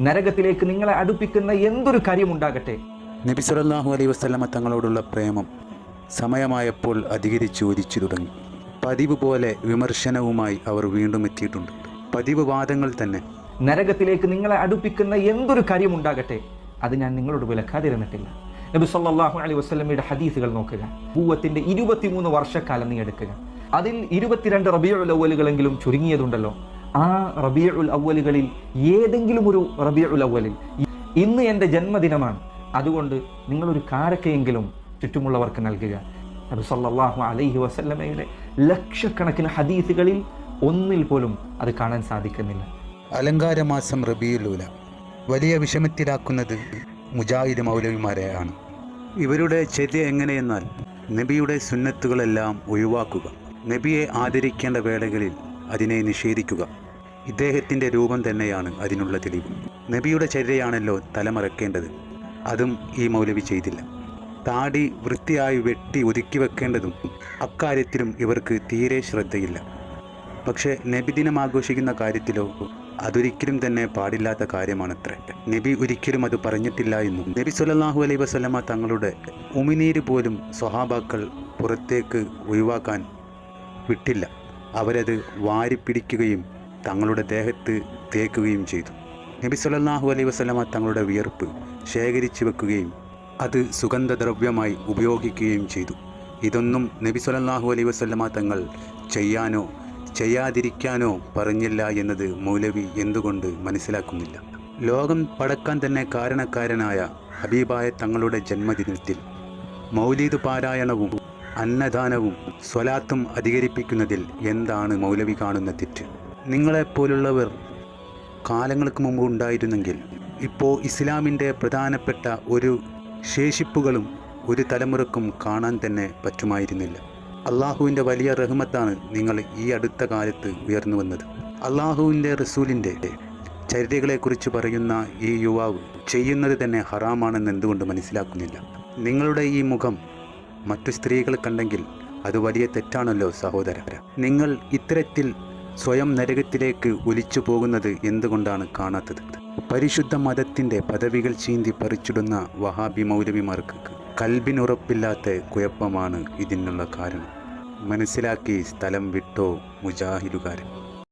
നരകത്തിലേക്ക് നിങ്ങളെ അടുപ്പിക്കുന്ന എന്തൊരു കാര്യമുണ്ടാകട്ടെ? നബി സല്ലല്ലാഹു അലൈ വസ്ലമ തങ്ങളോടുള്ള പ്രേമം സമയമായപ്പോൾ അധികരിച്ച് ഒരിച്ചു തുടങ്ങി. പതിവ് പോലെ വിമർശനവുമായി അവർ വീണ്ടും എത്തിയിട്ടുണ്ട്. പതിവ് വാദങ്ങൾ തന്നെ. നരകത്തിലേക്ക് നിങ്ങളെ അടുപ്പിക്കുന്ന എന്തൊരു കാര്യമുണ്ടാകട്ടെ? അത് ഞാൻ നിങ്ങളോട് വിലക്കാതിരുന്നിട്ടില്ല. നബി സല്ലാഹു അലൈഹി വസല്ലമയുടെ ഹദീസുകൾ നോക്കുക. ഭൂവത്തിന്റെ ഇരുപത്തിമൂന്ന് വർഷക്കാലം നീ എടുക്കുക. അതിൽ ഇരുപത്തിരണ്ട് റബിയുൽ അവലുകളെങ്കിലും ചുരുങ്ങിയതുണ്ടല്ലോ. ആ റബിയുൽ അവലുകളിൽ ഏതെങ്കിലും ഒരു റബിയുൽ അവലിൽ ഇന്ന് എന്റെ ജന്മദിനമാണ്. അതുകൊണ്ട് നിങ്ങളൊരു കാരക്കയെങ്കിലും ചുറ്റുമുള്ളവർക്ക് നൽകുക. നബി സല്ലല്ലാഹു അലൈഹി വസല്ലമയുടെ ലക്ഷക്കണക്കിന് ഹദീസുകളിൽ ഒന്നിൽ പോലും അത് കാണാൻ സാധിക്കുന്നില്ല. അലങ്കാരമാസം റബിയുലൂല വലിയ വിഷമത്തിലാക്കുന്നത് മുജാഹിദ് മൗലവിമാരെയാണ് ഇവരുടെ ചര്യ എങ്ങനെയെന്നാൽ നബിയുടെ സുന്നത്തുകളെല്ലാം ഒഴിവാക്കുക. നബിയെ ആദരിക്കേണ്ട വേളകളിൽ അതിനെ നിഷേധിക്കുക. ഇദ്ദേഹത്തിന്റെ രൂപം തന്നെയാണ് അതിനുള്ള തെളിവ്. നബിയുടെ ചര്യയാണല്ലോ തലമറക്കേണ്ടത്. അതും ഈ മൗലവി ചെയ്തില്ല. താടി വൃത്തിയായി വെട്ടി ഒതുക്കി വെക്കേണ്ടതും അക്കാര്യത്തിലും ഇവർക്ക് തീരെ ശ്രദ്ധയില്ല. പക്ഷേ നബിദിനം ആഘോഷിക്കുന്ന കാര്യത്തിലോ അതൊരിക്കലും തന്നെ പാടില്ലാത്ത കാര്യമാണത്രേ. നബി ഒരിക്കലും അത് പറഞ്ഞിട്ടില്ല എന്നും. നബി സുലല്ലാഹു അലൈഹി വസല്ലമ തങ്ങളുടെ ഉമിനീര് പോലും സ്വഹാബാക്കൾ പുറത്തേക്ക് ഒഴിവാക്കാൻ വിട്ടില്ല. അവരത് വാരിപ്പിടിക്കുകയും തങ്ങളുടെ ദേഹത്ത് തേക്കുകയും ചെയ്തു. നബി സല്ലല്ലാഹു അലൈ വസ്ലമ തങ്ങളുടെ വിയർപ്പ് ശേഖരിച്ചു വെക്കുകയും അത് സുഗന്ധദ്രവ്യമായി ഉപയോഗിക്കുകയും ചെയ്തു. ഇതൊന്നും നബി സല്ലല്ലാഹു അലൈ വസ്ലമ തങ്ങൾ ചെയ്യാനോ ചെയ്യാതിരിക്കാനോ പറഞ്ഞില്ല എന്നത് മൗലവി എന്തുകൊണ്ട് മനസ്സിലാക്കുന്നില്ല. ലോകം പടക്കാൻ തന്നെ കാരണക്കാരനായ ഹബീബായ തങ്ങളുടെ ജന്മദിനത്തിൽ മൗലീദ് പാരായണവും അന്നദാനവും സ്വലാത്തും അധികരിപ്പിക്കുന്നതിൽ എന്താണ് മൗലവി കാണുന്ന തെറ്റ്? നിങ്ങളെപ്പോലുള്ളവർ കാലങ്ങൾക്ക് മുമ്പ് ഉണ്ടായിരുന്നെങ്കിൽ ഇപ്പോൾ ഇസ്ലാമിന്റെ പ്രധാനപ്പെട്ട ഒരു ശേഷിപ്പുകളും ഒരു തലമുറക്കും കാണാൻ തന്നെ പറ്റുമായിരുന്നില്ല. അള്ളാഹുവിന്റെ വലിയ റഹ്മത്താണ് നിങ്ങൾ ഈ അടുത്ത കാലത്ത് ഉയർന്നു വന്നത്. അള്ളാഹുവിന്റെ റസൂലിന്റെ ചരിതകളെക്കുറിച്ച് പറയുന്ന ഈ യുവാവ് ചെയ്യുന്നത് തന്നെ ഹറാമാണെന്ന് എന്തുകൊണ്ട് മനസ്സിലാക്കുന്നില്ല? നിങ്ങളുടെ ഈ മുഖം മറ്റു സ്ത്രീകൾ കണ്ടെങ്കിൽ അത് വലിയ തെറ്റാണല്ലോ സഹോദര. നിങ്ങൾ ഇത്തരത്തിൽ സ്വയം നരകത്തിലേക്ക് ഒലിച്ചു പോകുന്നത് എന്തുകൊണ്ടാണ് കാണാത്തത്? പരിശുദ്ധ മതത്തിന്റെ പദവികൾ ചീന്തി പറിച്ചിടുന്ന വഹാബി മൗലവിമാർക്ക് കൽബിനുറപ്പില്ലാത്ത കുഴപ്പമാണ് ഇതിനുള്ള കാരണം. മനസ്സിലാക്കി സ്ഥലം വിട്ടോ മുജാഹിദുകാരൻ.